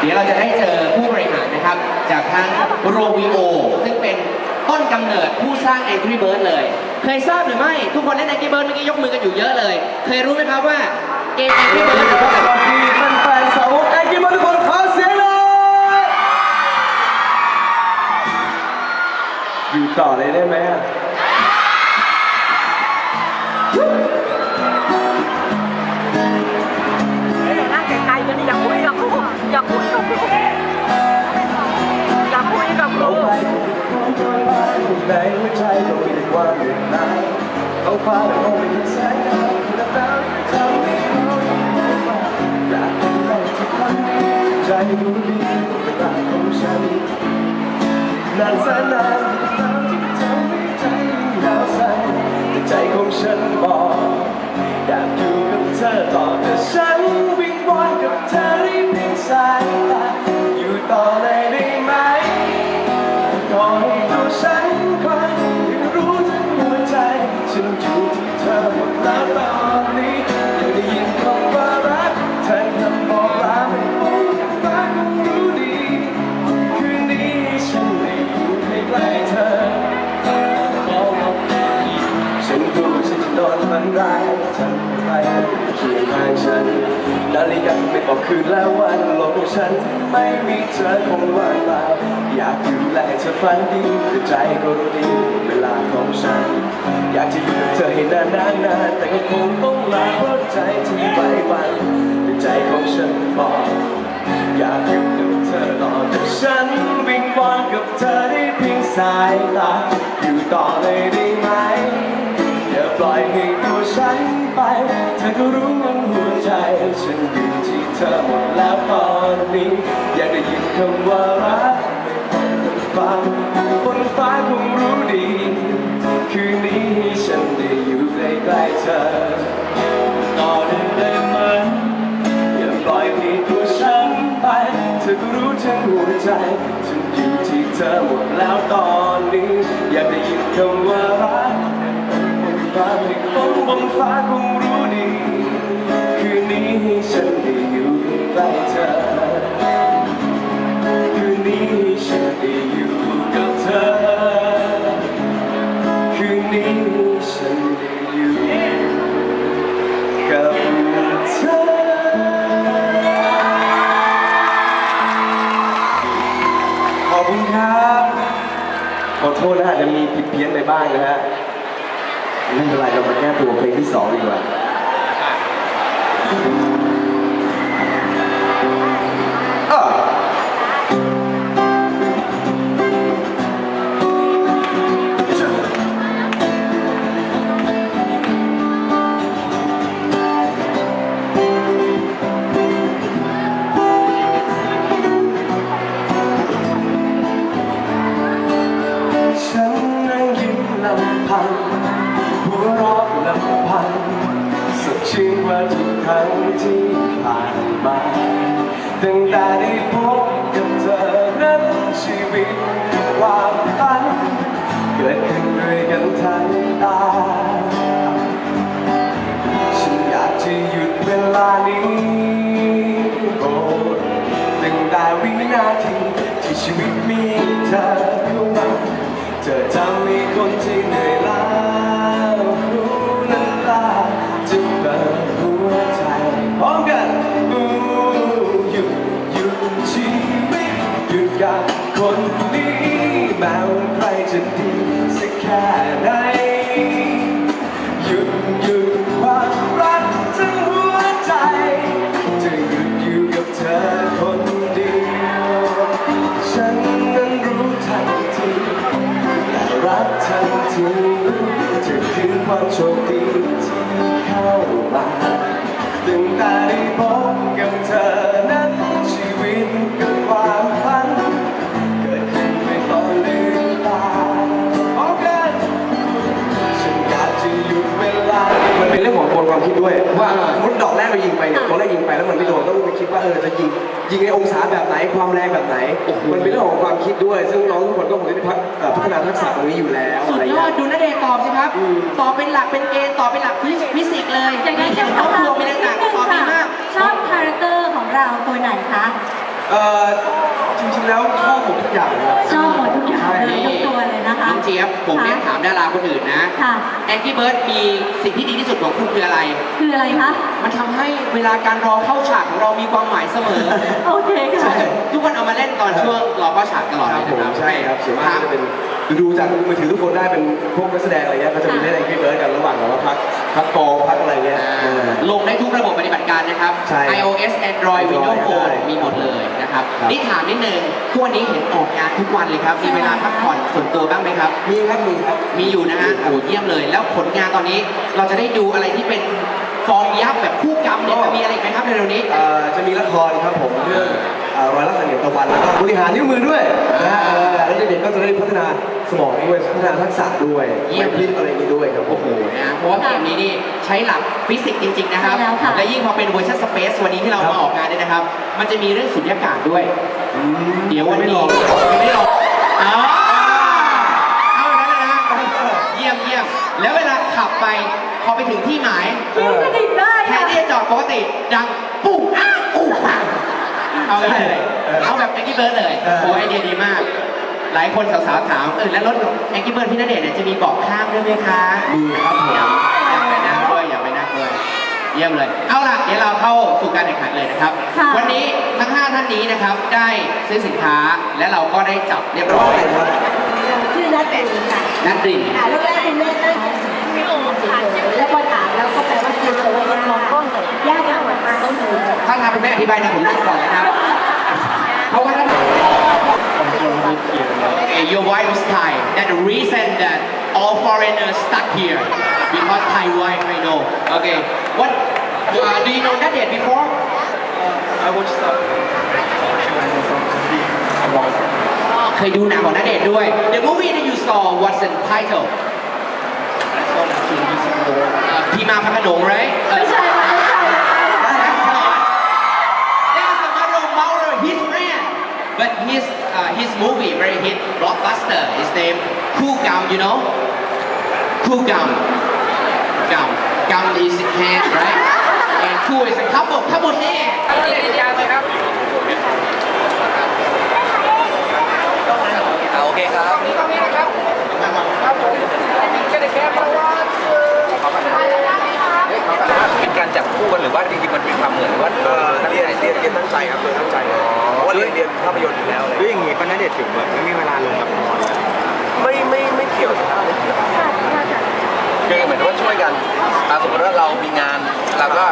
เดี๋ยวเราจะได้เจอผู้บริหารนะครับ จากทางโรวิโอซึ่งเป็นต้นกำเนิดผู้สร้าง Angry Bird เลย เคยทราบหรือไม่ ทุกคนเล่น Angry Bird เมื่อกี้ยกมือกันอยู่เยอะเลย เคยรู้ไหมครับว่าเกม Angry Bird หรือว่าก่อนที่แฟนๆสาวกแองกี้บอลทุกคนขอเสียงหน่อยอยู่ต่อเลยได้ไหมอ รู้ดีเวลาของฉันนานแสนนานที่ทำให้ใจหนาวสั่นแต่ใจของฉันบอกอยากอยู่กับเธอต่อแต่ฉัน บอกคืนแล้ววันโลกของฉัน ไม่มีเธอคงว่างเปล่าอยากดูแลเธอฝันดีแต่ใจก็รู้ดีเวลาของฉัน อยากจะอยู่กับเธอให้นานๆนานแต่ก็คงต้องลาเพราะใจที่ไปวันแต่ใจของฉันบอกอยากอยู่กับเธอต่อแต่ฉันวิงวอนกับเธอได้เพียงสายตาอยู่ต่อเลยได้ไหมอย่าปล่อยให้ตัวฉันไป เธอก็รู้ว่าหัวใจฉันอยู่ ธอหมดแล้วตอนนี้ อยากได้ยินคำว่ารักฟังบนฟ้าคงรู้ดี คืนนี้ให้ฉันได้อยู่ใกล้ๆเธอต่อได้ได้ไหมอย่าปล่อยให้ตัวฉันไป เธอก็รู้ทั้งหัวใจ ฉันอยู่ที่เธอหมดแล้วตอนนี้ อยากได้ยินคำว่ารักบนฟ้าไม่ฝนบนฟ้าคงรู้ดี คืนนี้ให้ฉันได้อยู่ ใกล้เธอ คืนนี้ฉันได้อยู่กับเธอ คืนนี้ฉันได้อยู่กับเธอขอบคุณครับ ขอโทษนะอาจจะมีผิดเพี้ยนไปบ้างนะฮะ ไม่เป็นไรเรามาแก้ตัวเพลงที่สองดีกว่า แต่ได้พบกับเธอนั้นชีวิตความฝันเกิดขึ้นด้วยกันทั้งตา ฉันอยากจะหยุดเวลานี้โอ้ตั้งแต่วินาทีที่ชีวิตมีเธอเข้ามาเธอทำให้คนที่ ความคิดด้วย ว่าสมมติดอกแรกเรายิงไปเนี่ยดอกแรกยิงไปแล้วมันไม่โดนต้องไปคิดว่าเออจะยิงยิงในองศาแบบไหนความแรงแบบไหน มันเป็นเรื่องของความคิดด้วย ซึ่งน้องทุกคนก็คงได้พัฒเอ่อพัฒนาทักษะตรงนี้อยู่แล้วสุอะดไรยเงี้อดยดูนะเดชน์ตอบสิครับอืมตอบเป็นหลักเป็นเกณฑ์ตอบเป็นหลักฟิสิกส์เลยอย่างนั้นมีครอบครัวมีอะไรต่างตอบดีมากชอบคาแรคเตอร์ของเราตัวไหนคะเอ่อจริงๆแล้วชอบหมดทุกอย่างเลยครับชอบหมดทุกอย่างเลยยกตัวเลย นะคะน้องเจี๊ยบผมเนี่ยค่ะถามดาราคนอื่นนะค่ะ แองกี้เบิร์ดมีสิ่งที่ดีที่สุดของคุณคืออะไร คืออะไรคะ มันทำให้เวลาการรอเข้าฉากของเรามีความหมายเสมอ โอเคค่ะ ทุกคนเอามาเล่นตอนช่วงรอเข้าฉากตลอดคเลรับยผมนะครับใช่ครับส่วนมากก็จะเป็นดูจากมือถือทุกคนได้เป็นพวกนักแสดงอะไรเงี้ยก็จะมีเล่นไอ้พี่เบิร์ดกันระหว่างแบบว่าพัก พักกองพักอะไรเงี้ยเออลงได้ทุกระบบปฏิบัติการนะครับ ใช่ iOS Android Windows Android Phone ได้มีหมดเลยนะครับ ครับ นี่ถามนิดนึงทุกวันนี้เห็นออกงานทุกวันเลยครับ มีเวลาพักผ่อนส่วนตัวบ้างไหมครับ มีครับมีครับ มีอยู่นะฮะโอ้เยี่ยมเลย แล้วผลงานตอนนี้เราจะได้ดูอะไรที่เป็นฟอร์มยักษ์แบบคู่กรรมเนี่ยจะมีอะไรอีกไหมครับในเร็วนี้ เอ่อจะมีละครครับผมเรื่อง เอ่อรอยรักสังเกตตะวันแล้วก็บริหารนิ้วมือด้วยนะฮะเออแล้วเด็กๆก็จะได้พัฒนาสมองด้วยพัฒนาทักษะด้วยเยี่ยมไหวพริบอะไรอย่างนี้ด้วยครับผมโอ้โหนะเพราะว่าเกมนี้นี่ใช้หลักฟิสิกส์จริง ๆ นะครับ ใช่แล้วค่ะ และยิ่งพอเป็นเวอร์ชันสเปซวันนี้ที่เราครับ มาออกงานเนี่ยนะครับ มันจะมีเรื่องสุญญากาศด้วยอืมเดี๋ยววันไม่นี้ลองยังไม่ได้ลองอ๋อเอานั้นเลยนะเยี่ยมเยี่ยมแล้วเวลาขับไปพอไปถึงที่หมายพี่กระดิ่งได้แทนค่ะ ที่จะจอดปกติดังปุ๊บอ้าปุ๊บปัง เอาเลยเอาแบบแองกี้เบิร์ดเลยเออโอ้ไอเดียดีมาก หลายคนสาวๆถามเออแล้วรถแองกี้เบิร์ดพี่ณเดชน์เนี่ยจะมีเบาะข้างด้วยไหมคะมีครับผมอยากอยากไปนั่งด้วยอยากไปนั่งด้วยเยี่ยมเลย เอาล่ะเดี๋ยวเราเข้าสู่การแข่งขันเลยนะครับค่ะวันนี้ทั้ง 5 ท่านนี้นะครับได้ซื้อสินค้าและเราก็ได้จับเรียบร้ร้ออยยครับชื่อนัทเป็นค่ะนัดรินอ่าแรกๆเป็นแม่นั่งไม่ลงค่ะแล้วพอถามแล้วก็แปลว่าคือเลยว่ามองกล้องเลยยากมากมากต้องดูถ้าทางคุณแม่อธิบายนะผมรู้ก่อนนะครับ your wife is Thai. That the reason that all foreigners stuck here because Thai wife I know. Okay, what uh, do you know that yet before? I watched that. เคยดูหนังของณเดชน์ด้วย The movie that you saw what's the title? I saw that two weeks ago. พีมาพักขนง right? ไม่ใช่ you know? Cool Gum. Gum. Gum is hand, right? And cool is a couple, couple hand. โอเคครับ เป็นการจับคู่กันหรือว่าจริงๆมันเป็นความเหมือนหรือว่าเอ่อเรียนเรียนเรียนตั้งใจครับเรียนตั้งใจเพราะว่าเรียนเรียนภาพยนตร์อยู่แล้วอะไรด้วยอย่างนี้ก็น่าเด็ดถึงแบบไม่มีเวลาลงละครไม่ ไม่ไม่เกี่ยวนะครับไม่เกี่ยวคือเหมือนว่าช่วยกันอ่าสมมติว่าเรามีงานเราก็